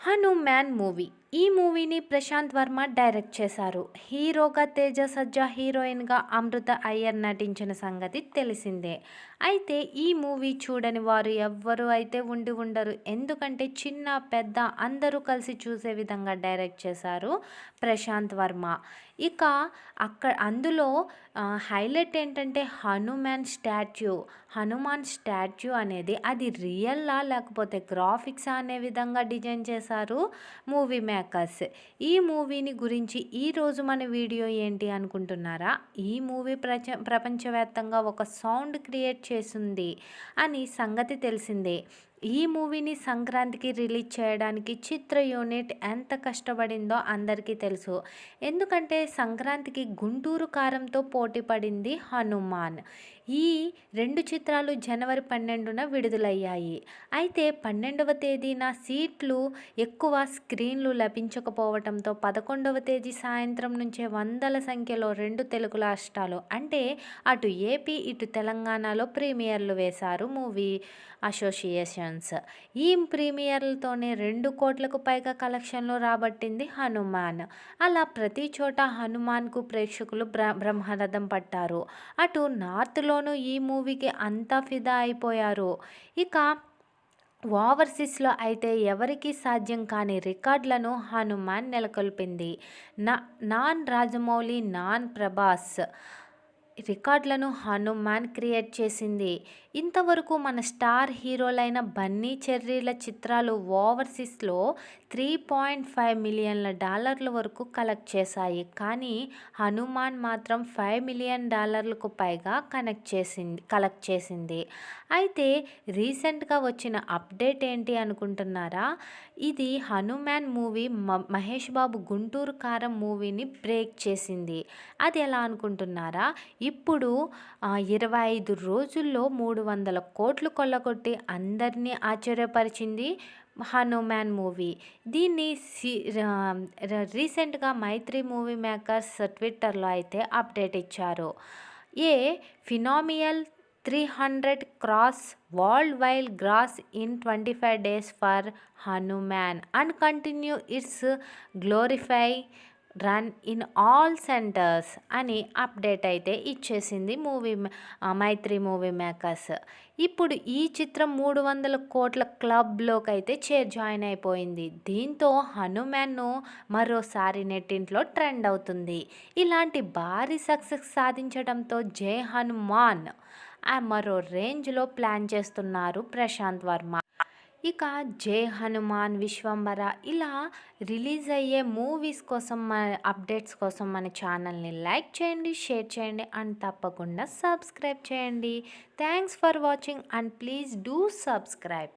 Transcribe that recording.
Hanuman movie ఈ మూవీని Prashanth Varma direct చేశారు. హీరోగా తేజ సజ్జా హీరోయిన్గా అమృత అయ్యర్ నటించిన సంగతి తెలిసిందే. అయితే ఈ మూవీ చూడని వారు ఎవ్వరు అయితే ఉండి ఉండరు. ఎందుకంటే చిన్న పెద్ద అందరూ కలిసి చూసే విధంగా డైరెక్ట్ చేశారు ప్రశాంత్ వర్మ. ఇక అక్కడ అందులో హైలైట్ ఏంటంటే హనుమాన్ స్టాచ్యూ హనుమాన్ స్టాచ్యూ అనేది అది రియల్లా లేకపోతే గ్రాఫిక్స్ అనే విధంగా డిజైన్ చేశారు మూవీ మేకర్స్. ఈ మూవీని గురించి ఈరోజు మన వీడియో ఏంటి అనుకుంటున్నారా? ఈ మూవీ ప్రచ ప్రపంచవ్యాప్తంగా ఒక సౌండ్ క్రియేట్ చేసింది అని సంగతి తెలిసిందే. ఈ మూవీని సంక్రాంతికి రిలీజ్ చేయడానికి చిత్ర యూనిట్ ఎంత కష్టపడిందో అందరికీ తెలుసు. ఎందుకంటే సంక్రాంతికి గుంటూరు కారంతో పోటీ పడింది హనుమాన్. ఈ రెండు చిత్రాలు జనవరి పన్నెండున విడుదలయ్యాయి. అయితే పన్నెండవ తేదీన సీట్లు ఎక్కువ స్క్రీన్లు లభించకపోవడంతో పదకొండవ తేదీ సాయంత్రం నుంచే వందల సంఖ్యలో రెండు తెలుగు రాష్ట్రాలు అంటే అటు ఏపీ ఇటు తెలంగాణలో ప్రీమియర్లు వేశారు మూవీ అసోసియేషన్. కలెక్షన్స్ ఈ ప్రీమియర్లతోనే రెండు కోట్లకు పైగా కలెక్షన్లు రాబట్టింది హనుమాన్. అలా ప్రతి చోట హనుమాన్కు ప్రేక్షకులు బ్ర బ్రహ్మరథం పట్టారు. అటు నార్త్లోనూ ఈ మూవీకి అంతా ఫిదా అయిపోయారు. ఇక ఓవర్సీస్లో అయితే ఎవరికీ సాధ్యం కాని రికార్డులను హనుమాన్ నెలకొల్పింది. నా నాన్ రాజమౌళి నాన్ ప్రభాస్ రికార్డులను హనుమాన్ క్రియేట్ చేసింది. ఇంతవరకు మన స్టార్ హీరోలైన బన్నీ చెర్రీల చిత్రాలు ఓవర్సీస్లో త్రీ పాయింట్ ఫైవ్ మిలియన్ల డాలర్ల వరకు కలెక్ట్ చేశాయి. కానీ హనుమాన్ మాత్రం ఫైవ్ మిలియన్ డాలర్లకు పైగా కనెక్ట్ చేసింది కలెక్ట్ చేసింది. అయితే రీసెంట్గా వచ్చిన అప్డేట్ ఏంటి అనుకుంటున్నారా? ఇది హనుమాన్ మూవీ మహేష్ బాబు గుంటూరు కారం మూవీని బ్రేక్ చేసింది. అది ఎలా అనుకుంటున్నారా? ఇప్పుడు ఇరవై ఐదు రోజుల్లో మూడు వందల కోట్లు కొల్లగొట్టి అందరినీ ఆశ్చర్యపరిచింది హనుమాన్ మూవీ. దీన్ని సి రీసెంట్గా మైత్రి మూవీ మేకర్స్ ట్విట్టర్లో అయితే అప్డేట్ ఇచ్చారు. A phenomenal three hundred cross worldwide gross in twenty five days for Hanuman and continue its glorify run in all centres అని అప్డేట్ అయితే ఇచ్చేసింది మూవీ మైత్రి మూవీ మేకర్స్. ఇప్పుడు ఈ చిత్రం మూడు వందల కోట్ల క్లబ్లోకి అయితే చేర్ జాయిన్ అయిపోయింది. దీంతో హనుమాన్ను మరోసారి నెట్టింట్లో ట్రెండ్ అవుతుంది. ఇలాంటి భారీ సక్సెస్ సాధించడంతో జై హనుమాన్ మరో రేంజ్లో ప్లాన్ చేస్తున్నారు ప్రశాంత్ వర్మ. ఇక జై హనుమాన్ విశ్వంబర ఇలా రిలీజ్ అయ్యే మూవీస్ కోసం మన అప్డేట్స్ కోసం మన ఛానల్ని లైక్ చేయండి షేర్ చేయండి అండ్ తప్పకుండా సబ్స్క్రైబ్ చేయండి. Thanks for watching and please do subscribe.